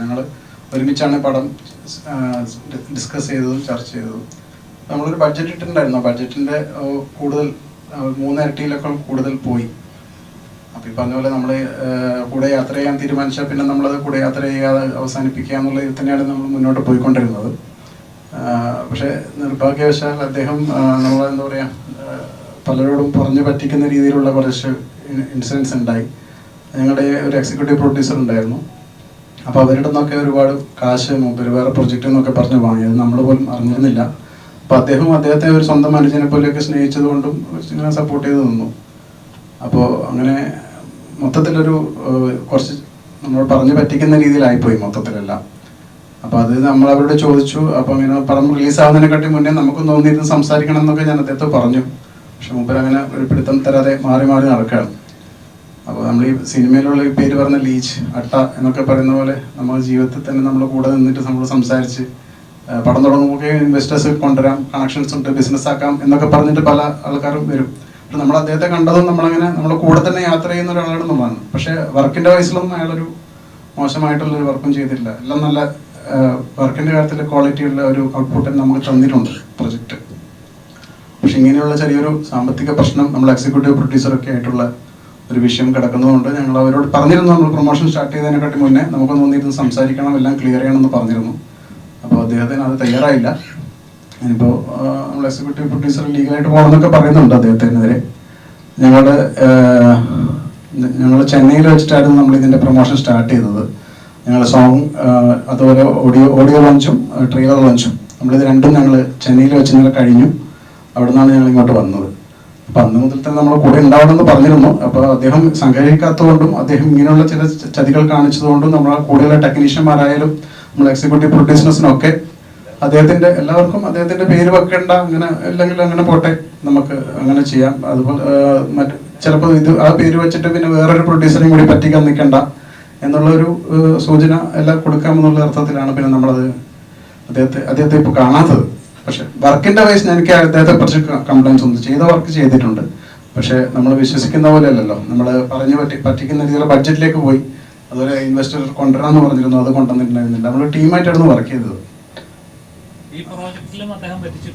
ഞങ്ങൾ ഒരുമിച്ചാണ് പടം ഡിസ്കസ് ചെയ്തതും ചർച്ച ചെയ്തതും. നമ്മളൊരു ബഡ്ജറ്റ് ഇട്ടിട്ടുണ്ടായിരുന്നു. ബഡ്ജറ്റിന്റെ കൂടുതൽ മൂന്നിരട്ടിയിലൊക്കെ കൂടുതൽ പോയി. അപ്പോൾ ഈ പറഞ്ഞ പോലെ നമ്മൾ കൂടെ യാത്ര ചെയ്യാൻ തീരുമാനിച്ചാൽ പിന്നെ നമ്മളത് കൂടെ യാത്ര ചെയ്യാതെ അവസാനിപ്പിക്കുക എന്നുള്ള തന്നെയാണ് നമ്മൾ മുന്നോട്ട് പോയിക്കൊണ്ടിരുന്നത്. പക്ഷേ നിർഭാഗ്യവശാൽ അദ്ദേഹം നമ്മൾ എന്താ പറയുക പലരോടും പറഞ്ഞു പറ്റിക്കുന്ന രീതിയിലുള്ള കുറച്ച് ഇൻസിഡൻസ് ഉണ്ടായി. ഞങ്ങളുടെ ഒരു എക്സിക്യൂട്ടീവ് പ്രൊഡ്യൂസർ ഉണ്ടായിരുന്നു. അപ്പോൾ അവരുടെ നിന്നൊക്കെ ഒരുപാട് കാശ് മൊബൈൽ വേറെ പ്രൊജക്റ്റ് എന്നൊക്കെ പറഞ്ഞ് വാങ്ങിയത് നമ്മൾ പോലും അറിഞ്ഞിരുന്നില്ല. അപ്പോൾ അദ്ദേഹം അദ്ദേഹത്തെ ഒരു സ്വന്തം അനുജനെ പോലെയൊക്കെ സ്നേഹിച്ചതുകൊണ്ടും ഇങ്ങനെ സപ്പോർട്ട് ചെയ്ത് നിന്നു. അപ്പോൾ അങ്ങനെ മൊത്തത്തിലൊരു കുറച്ച് നമ്മൾ പറഞ്ഞു പറ്റിക്കുന്ന രീതിയിലായിപ്പോയി മൊത്തത്തിലെല്ലാം. അപ്പോൾ അത് നമ്മൾ അവരോട് ചോദിച്ചു. അപ്പോൾ അങ്ങനെ പടം റിലീസ് ആവുന്നതിനെക്കാട്ടി മുന്നേ നമുക്ക് തോന്നിയിരുന്ന് സംസാരിക്കണം എന്നൊക്കെ ഞാൻ അദ്ദേഹത്തെ പറഞ്ഞു. പക്ഷെ മുമ്പ് അങ്ങനെ ഒരു പിടുത്തം തരാതെ മാറി മാറി നടക്കുകയാണ്. നമ്മൾ ഈ സിനിമയിലുള്ള ഈ പേര് പറഞ്ഞ ലീച്ച് അട്ട എന്നൊക്കെ പറയുന്ന പോലെ നമ്മൾ ജീവിതത്തിൽ തന്നെ നമ്മൾ കൂടെ നിന്നിട്ട് നമ്മൾ സംസാരിച്ച് പടം തുടങ്ങുമ്പോൾ ഇൻവെസ്റ്റേഴ്സ് കൊണ്ടുവരാം കണക്ഷൻസ് ഉണ്ട് ബിസിനസ് ആക്കാം എന്നൊക്കെ പറഞ്ഞിട്ട് പല ആൾക്കാരും വരും. പക്ഷെ നമ്മൾ അദ്ദേഹത്തെ കണ്ടതും നമ്മളങ്ങനെ നമ്മൾ കൂടെ തന്നെ യാത്ര ചെയ്യുന്ന ഒരാളാണെന്നുള്ളതാണ് പക്ഷേ വർക്കിന്റെ വയസ്സിലൊന്നും അയാളൊരു മോശമായിട്ടുള്ള ഒരു വർക്കും ചെയ്തിട്ടില്ല. എല്ലാം നല്ല വർക്കിന്റെ കാര്യത്തിൽ ക്വാളിറ്റിയുള്ള ഒരു ഔട്ട്പുട്ട് നമുക്ക് തന്നിട്ടുണ്ട് പ്രൊജക്റ്റ് പക്ഷെ ഇങ്ങനെയുള്ള ചെറിയൊരു സാമ്പത്തിക പ്രശ്നം നമ്മൾ എക്സിക്യൂട്ടീവ് പ്രൊഡ്യൂസറൊക്കെ ആയിട്ടുള്ള ഒരു വിഷയം കിടക്കുന്നതുകൊണ്ട് ഞങ്ങൾ അവരോട് പറഞ്ഞിരുന്നു. നമ്മൾ പ്രൊമോഷൻ സ്റ്റാർട്ട് ചെയ്തതിനെക്കാട്ടി മുന്നേ നമുക്ക് തോന്നിയിരുന്ന് സംസാരിക്കണം എല്ലാം ക്ലിയർ ചെയ്യണമെന്ന് പറഞ്ഞിരുന്നു. അപ്പോൾ അദ്ദേഹത്തിന് അത് തയ്യാറായില്ല. ഇനിയിപ്പോൾ നമ്മൾ എക്സിക്യൂട്ടീവ് പ്രൊഡ്യൂസർ ലീഗലായിട്ട് പോകണമെന്നൊക്കെ പറയുന്നുണ്ട് അദ്ദേഹത്തിനെതിരെ. ഞങ്ങൾ ഞങ്ങൾ ചെന്നൈയിൽ വെച്ചിട്ടായിരുന്നു നമ്മൾ ഇതിന്റെ പ്രൊമോഷൻ സ്റ്റാർട്ട് ചെയ്തത്. ഞങ്ങൾ സോങ് അതുപോലെ ഓഡിയോ ഓഡിയോ ലോഞ്ചും ട്രെയിലർ ലോഞ്ചും നമ്മളിത് രണ്ടും ഞങ്ങൾ ചെന്നൈയിൽ വെച്ച് ഞങ്ങൾ കഴിഞ്ഞു. അവിടെ നിന്നാണ് ഞങ്ങൾ ഇങ്ങോട്ട് വന്നത്. അപ്പൊ അന്ന് മുതൽ തന്നെ നമ്മുടെ കൂടെ ഉണ്ടാവണമെന്ന് പറഞ്ഞിരുന്നു. അപ്പൊ അദ്ദേഹം സഹകരിക്കാത്തതുകൊണ്ടും അദ്ദേഹം ഇങ്ങനെയുള്ള ചില ചതികൾ കാണിച്ചതുകൊണ്ടും നമ്മളെ കൂടെയുള്ള ടെക്നീഷ്യന്മാരായാലും നമ്മൾ എക്സിക്യൂട്ടീവ് പ്രൊഡ്യൂസേഴ്സിനൊക്കെ അദ്ദേഹത്തിന്റെ എല്ലാവർക്കും അദ്ദേഹത്തിന്റെ പേര് വെക്കണ്ട അങ്ങനെ അല്ലെങ്കിൽ അങ്ങനെ പോട്ടെ നമുക്ക് അങ്ങനെ ചെയ്യാം. അതുപോലെ മറ്റ് ചിലപ്പോൾ ഇത് ആ പേര് വെച്ചിട്ട് പിന്നെ വേറൊരു പ്രൊഡ്യൂസറെയും കൂടി പറ്റിക്കാൻ നിൽക്കണ്ട എന്നുള്ള ഒരു ഏഹ്, സൂചന എല്ലാം കൊടുക്കാമെന്നുള്ള അർത്ഥത്തിലാണ് പിന്നെ നമ്മളത് അദ്ദേഹത്തെ അദ്ദേഹത്തെ ഇപ്പോൾ കാണാത്തത്. പക്ഷെ വർക്കിന്റെ വയസ്സ് എനിക്ക് അദ്ദേഹത്തെ കുറിച്ച് കംപ്ലൈൻസ് ഉണ്ട്. ചെയ്ത വർക്ക് ചെയ്തിട്ടുണ്ട്. പക്ഷെ നമ്മൾ വിശ്വസിക്കുന്ന പോലെ അല്ലല്ലോ നമ്മൾ പറഞ്ഞു പറ്റി പറ്റിക്കുന്ന രീതിയിൽ ബഡ്ജറ്റിലേക്ക് പോയി. അതുപോലെ ഇൻവെസ്റ്റർ കൊണ്ടുവരാമെന്ന് പറഞ്ഞിരുന്നു. അത് കൊണ്ടുവന്നിട്ടുണ്ടായിരുന്നില്ല. നമ്മൾ ടീമായിട്ടായിരുന്നു വർക്ക് ചെയ്തത്. ഈ പ്രോജക്റ്റിലും അദ്ദേഹം പറ്റിച്ചു